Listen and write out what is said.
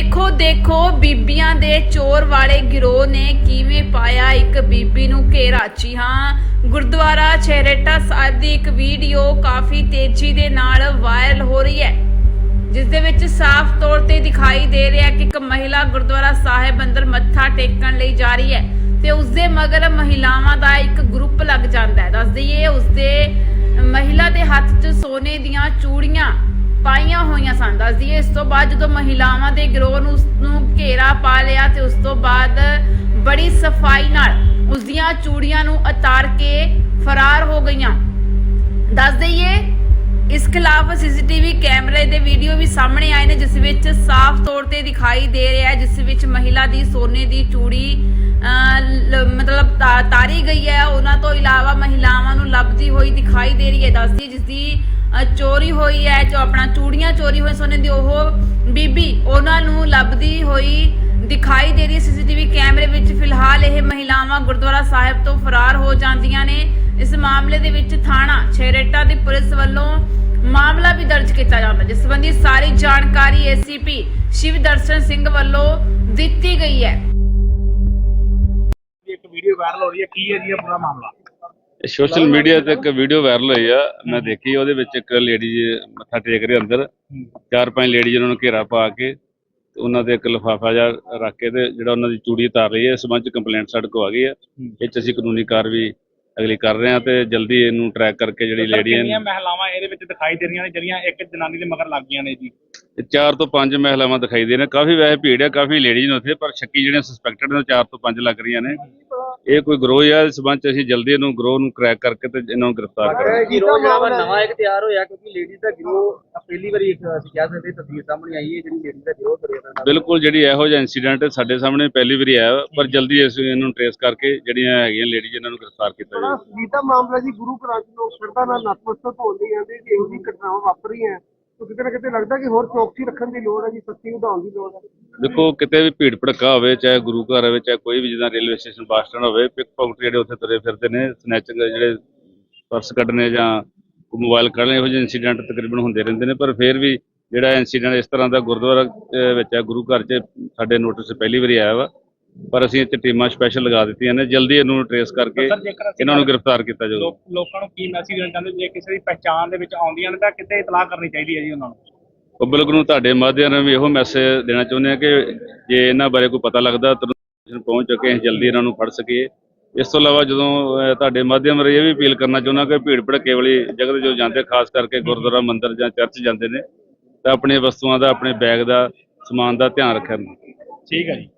ਦੇਖੋ ਦੇਖੋ, ਬੀਬੀਆਂ ਦੇ ਚੋਰ ਵਾਲੇ ਗਿਰੋਹ ਨੇ ਕਿਵੇਂ ਪਾਇਆ ਇੱਕ ਬੀਬੀ ਨੂੰ ਘੇਰਾ। ਜੀ ਹਾਂ, ਗੁਰਦੁਆਰਾ ਛੇਰੇਟਾ ਸਾਹਿਬ ਦੀ ਇੱਕ ਵੀਡੀਓ ਕਾਫੀ ਤੇਜ਼ੀ ਦੇ ਨਾਲ ਵਾਇਰਲ ਹੋ ਰਹੀ ਹੈ, ਜਿਸ ਦੇ ਵਿੱਚ ਸਾਫ਼ ਤੌਰ ਤੇ ਦਿਖਾਈ ਦੇ ਰਿਹਾ ਕਿ ਇੱਕ ਮਹਿਲਾ ਗੁਰਦੁਆਰਾ ਸਾਹਿਬ ਅੰਦਰ ਮੱਥਾ ਟੇਕਣ ਲਈ ਜਾ ਰਹੀ ਹੈ ਤੇ ਉਸ ਦੇ ਮਗਰ ਮਹਿਲਾਵਾਂ ਦਾ ਇੱਕ ਗਰੁੱਪ ਲੱਗ ਜਾਂਦਾ ਹੈ। ਦੱਸ ਦਈਏ ਉਸ ਦੇ ਮਹਿਲਾ ਦੇ ਹੱਥ 'ਚ ਸੋਨੇ ਦੀਆਂ ਚੂੜੀਆਂ ਪਾਈਆਂ ਹੋਈਆਂ ਸਨ। ਦੱਸਦੀ ਦਈਏ, ਇਸ ਤੋਂ ਬਾਅਦ ਜਦੋਂ ਮਹਿਲਾਵਾਂ ਦੇ ਗਿਰੋਹ ਨੂੰ ਉਸ ਨੂੰ ਘੇਰਾ ਪਾ ਲਿਆ ਤੇ ਉਸ ਤੋਂ ਬਾਅਦ ਬੜੀ ਸਫ਼ਾਈ ਨਾਲ ਉਸ ਦੀਆਂ ਚੂੜੀਆਂ ਨੂੰ ਉਤਾਰ ਕੇ ਫਰਾਰ ਹੋ ਗਈਆਂ। ਦੱਸ ਦਈਏ, ਇਸ ਖਿਲਾਫ ਸੀਸੀਟੀਵੀ ਕੈਮਰੇ ਦੇ ਵੀਡੀਓ ਵੀ ਸਾਹਮਣੇ ਆਏ ਨੇ, ਜਿਸ ਵਿੱਚ ਸਾਫ਼ ਤੌਰ ਤੇ ਦਿਖਾਈ ਦੇ ਰਿਹਾ ਹੈ, ਜਿਸ ਵਿੱਚ ਮਹਿਲਾ ਦੀ ਸੋਨੇ ਦੀ ਚੂੜੀ ਤਾਰੀ ਗਈ ਹੈ। ਉਹਨਾਂ ਤੋਂ ਇਲਾਵਾ ਮਹਿਲਾਵਾਂ ਨੂੰ ਲੱਭਦੀ ਹੋਈ ਦਿਖਾਈ ਦੇ ਰਹੀ ਹੈ। ਦੱਸਦੀ ਜਿਸ ਦੀ ਚੋਰੀ ਹੋਈ ਹੈ, ਜੋ ਆਪਣਾ ਚੂੜੀਆਂ ਚੋਰੀ ਹੋਏ ਸੋਨੇ ਦੀ ਉਹ ਬੀਬੀ ਉਹਨਾਂ ਨੂੰ ਲੱਭਦੀ ਹੋਈ ਦਿਖਾਈ ਦੇ ਰਹੀ ਸੀਸੀਟੀਵੀ ਕੈਮਰੇ ਵਿੱਚ ਫਿਲਹਾਲ ਇਹ ਮਹਿਲਾਵਾਂ ਗੁਰਦੁਆਰਾ ਸਾਹਿਬ ਤੋਂ ਫਰਾਰ ਹੋ ਜਾਂਦੀਆਂ ਨੇ। ਇਸ ਮਾਮਲੇ ਦੇ ਵਿੱਚ ਥਾਣਾ ਛੇਰੇਟਾ ਦੀ ਪੁਲਿਸ ਵੱਲੋਂ ਮਾਮਲਾ ਵੀ ਦਰਜ ਕੀਤਾ ਜਾਂਦਾ ਜਿਸ ਸੰਬੰਧੀ ਸਾਰੀ ਜਾਣਕਾਰੀ ਏਸੀਪੀ ਸ਼ਿਵ ਦਰਸ਼ਨ ਸਿੰਘ ਵੱਲੋਂ ਦਿੱਤੀ ਗਈ ਹੈ। ਵਾਇਰਲ ਹੋ ਰਹੀ ਹੈ? ਕੀ ਹੈ ਜੀ ਇਹ ਪੂਰਾ ਮਾਮਲਾ? ਸੋਸ਼ਲ ਮੀਡੀਆ ਤੇ ਇੱਕ ਵੀਡੀਓ ਵਾਇਰਲ ਹੋਈ ਆ। ਮੈਂ ਦੇਖੀ ਉਹਦੇ ਵਿੱਚ ਇੱਕ ਲੇਡੀ ਮੱਥਾ ਟੇਕ ਰਹੀ ਅੰਦਰ। ਚਾਰ ਪੰਜ ਲੇਡੀ ਉਹਨਾਂ ਨੂੰ ਘੇਰਾ ਪਾ ਕੇ ਤੇ ਉਹਨਾਂ ਦੇ ਇੱਕ ਲਿਫਾਫਾ ਜਿਹਾ ਰੱਖ ਕੇ ਤੇ ਜਿਹੜਾ ਉਹਨਾਂ ਦੀ ਚੂੜੀ ਉਤਾਰ ਰਹੀ ਹੈ ਇਸ ਸੰਬੰਧ ਚ ਕੰਪਲੇਂਟ ਸਾਡੇ ਕੋਲ ਆ ਗਈ ਹੈ। ਇਹ ਚ ਅਸੀਂ ਕਾਨੂੰਨੀ ਕਾਰਵਾਈ ਅਗਲੀ ਕਰ ਰਹੇ ਹਾਂ ਤੇ ਜਲਦੀ ਇਹਨੂੰ ਟਰੈਕ ਕਰਕੇ ਜਿਹੜੀ ਸਰ, ਲੇਡੀ ਕਿੰਨੀਆਂ ਹੈ ਮਹਿਲਾਵਾਂ ਇਹਦੇ ਵਿੱਚ ਦਿਖਾਈ ਦੇ ਰਹੀਆਂ ਨੇ ਜਿਹੜੀਆਂ ਇੱਕ ਜਨਾਨੀ ਦੇ ਮਗਰ ਲੱਗ ਗਈਆਂ ਨੇ ਜੀ? ਤੇ ਚਾਰ ਤੋਂ ਪੰਜ ਮਹਿਲਾਵਾਂ ਦਿਖਾਈ ਦੇ ਨੇ। ਕਾਫੀ ਵੈਸੇ ਭੀੜ ਹੈ ਕਾਫੀ ਲੇਡੀਜ਼ ਨੇ ਉੱਥੇ ਪਰ ਸ਼ੱਕੀ ਜਿਹੜੇ ਸਸਪੈਕਟਡ ਨੇ ਚਾਰ ਤੋਂ ਪੰਜ ਲੱਗ ਰਹੀਆਂ ਨੇ। ਇਹ ਕੋਈ ਗਰੋਹ ਹੈ ਇਸ ਸੰਬੰਧ ਚ ਅਸੀਂ ਜਲਦੀ ਇਹਨੂੰ ਗਰੋਹ ਨੂੰ ਕਰੈਕ ਕਰਕੇ ਤੇ ਇਹਨਾਂ ਨੂੰ ਗ੍ਰਿਫਤਾਰ ਕਰਾਂਗੇ। ਗਿਰੋਹ ਜਿਹੜਾ ਨਵਾਂ ਇੱਕ ਤਿਆਰ ਹੋਇਆ ਕਿਉਂਕਿ ਲੇਡੀਜ਼ ਦਾ ਗਿਰੋਹ ਪਹਿਲੀ ਵਾਰੀ ਇੱਕ ਅਸੀਂ ਕਹਿ ਸਕਦੇ ਤਸਵੀਰ ਸਾਹਮਣੇ ਆਈ ਹੈ ਜਿਹੜੀ ਲੇਡੀਜ਼ ਦਾ ਗਿਰੋਹ ਕਰਿਆ ਦਾ ਬਿਲਕੁਲ ਜਿਹੜੀ ਇਹੋ ਜਿਹਾ ਇਨਸੀਡੈਂਟ ਸਾਡੇ ਸਾਹਮਣੇ ਪਹਿਲੀ ਵਾਰੀ ਆਇਆ ਪਰ ਜਲਦੀ ਅਸੀਂ ਇਹਨੂੰ ਟ੍ਰੇਸ ਕਰਕੇ ਜਿਹੜੀਆਂ ਹੈਗੀਆਂ ਲੇਡੀਜ਼ ਇਹਨਾਂ ਨੂੰ ਗ੍ਰਿਫਤਾਰ ਕੀਤਾ ਜਾਵੇ ਸੀਤਾ ਮਾਮਲਾ ਜੀ ਗੁਰੂ ਘਰਾਂ 'ਚ ਲੋਕ ਸ਼ਰਧਾ ਨਾਲ ਨਤਮਸਤਕ ਹੋਣਦੇ ਜਾਂਦੇ ਕਿ ਇਹੋ ਜਿਹੀ ਘਟਨਾਵਾਂ ਵਾਪਰ ਰਹੀਆਂ ਕਿਤੇ ਨਾ ਕਿਤੇ ਲੱਗਦਾ ਕਿ ਹੋਰ ਚੌਕਸੀ ਰੱਖਣ ਦੀ ਲੋੜ ਹੈ ਜੀ ਸਖਤੀ ਵਧਾਉਣ ਦੀ ਲੋੜ ਹੈ। ਦੇਖੋ, ਕਿਤੇ ਵੀ ਭੀੜ ਭੜਕਾ ਹੋਵੇ, ਚਾਹੇ ਗੁਰੂ ਘਰ ਹੋਵੇ, ਚਾਹੇ ਕੋਈ ਵੀ ਜਿੱਦਾਂ ਰੇਲਵੇ ਸਟੇਸ਼ਨ, ਬੱਸ ਸਟੈਂਡ ਹੋਵੇ, ਪਿਕ ਪਾਕਟ ਜਿਹੜੇ ਉੱਥੇ ਤੁਰੇ ਫਿਰਦੇ ਨੇ ਸਨੈਚਿੰਗ ਜਿਹੜੇ ਪਰਸ ਕੱਢਣੇ ਜਾਂ ਮੋਬਾਈਲ ਕੱਢਣੇ ਇਹੋ ਜਿਹੇ ਇਨਸੀਡੈਂਟ ਤਕਰੀਬਨ ਹੁੰਦੇ ਰਹਿੰਦੇ ਨੇ, ਪਰ ਫਿਰ ਵੀ ਜਿਹੜਾ ਇਨਸੀਡੈਂਟ ਇਸ ਤਰ੍ਹਾਂ ਦਾ ਗੁਰਦੁਆਰਾ ਵਿੱਚ ਹੈ, ਗੁਰੂ ਘਰ 'ਚ ਸਾਡੇ ਨੋਟਿਸ ਪਹਿਲੀ ਵਾਰੀ ਆਇਆ ਵਾ। ਪਰ ਅਸੀਂ 'ਚ ਟੀਮਾਂ ਸਪੈਸ਼ਲ ਲਗਾ ਦਿੱਤੀਆਂ ਨੇ ਜਲਦੀ ਇਹਨੂੰ ਟ੍ਰੇਸ ਕਰਕੇ ਇਹਨਾਂ ਨੂੰ ਗ੍ਰਿਫਤਾਰ ਕੀਤਾ ਜਾਊਗਾ। ਲੋਕ- ਨੂੰ ਕੀ ਮੈਸੇਜ ਦੇਣਾ ਚਾਹੁੰਦੇ ਜੇ ਕਿਸੇ ਦੀ ਪਛਾਣ ਦੇ ਵਿੱਚ ਆਉਂਦੀਆਂ ਨੇ ਤਾਂ ਕਿਤੇ ਇਤਲਾਹ ਕਰਨੀ ਚਾਹੀਦੀ ਹੈ ਜੀ ਉਹਨਾਂ ਨੂੰ? ਪਬਲਿਕ ਨੂੰ ਤੁਹਾਡੇ ਮਾਧਿਅਮ ਰਾਹੀਂ ਵੀ ਇਹੋ ਮੈਸੇਜ ਦੇਣਾ ਚਾਹੁੰਦੇ ਹਾਂ ਕਿ ਜੇ ਇਹਨਾਂ ਬਾਰੇ ਕੋਈ ਪਤਾ ਲੱਗਦਾ ਤੁਰੰਤ ਪਹੁੰਚ ਚੁੱਕੇ ਜਲਦੀ ਇਹਨਾਂ ਨੂੰ ਫੜ ਸਕੀਏ। ਇਸ ਤੋਂ ਇਲਾਵਾ ਜਦੋਂ ਤੁਹਾਡੇ ਮਾਧਿਅਮ ਰਾਹੀਂ ਇਹ ਵੀ ਅਪੀਲ ਕਰਨਾ ਚਾਹੁੰਦਾ ਕਿ ਭੀੜ ਭੜਕੇ ਵਾਲੀ ਜਗ੍ਹਾ ਤੇ ਜੋ ਜਾਂਦੇ ਖਾਸ ਕਰਕੇ ਗੁਰਦੁਆਰਾ ਮੰਦਿਰ ਜਾਂ ਚਰਚ ਜਾਂਦੇ ਨੇ ਤਾਂ ਆਪਣੀਆਂ ਵਸਤੂਆਂ ਦਾ ਆਪਣੇ ਬੈਗ ਦਾ ਸਮਾਨ ਦਾ ਧਿਆਨ ਰੱਖਣ ਠੀਕ ਹੈ ਜੀ।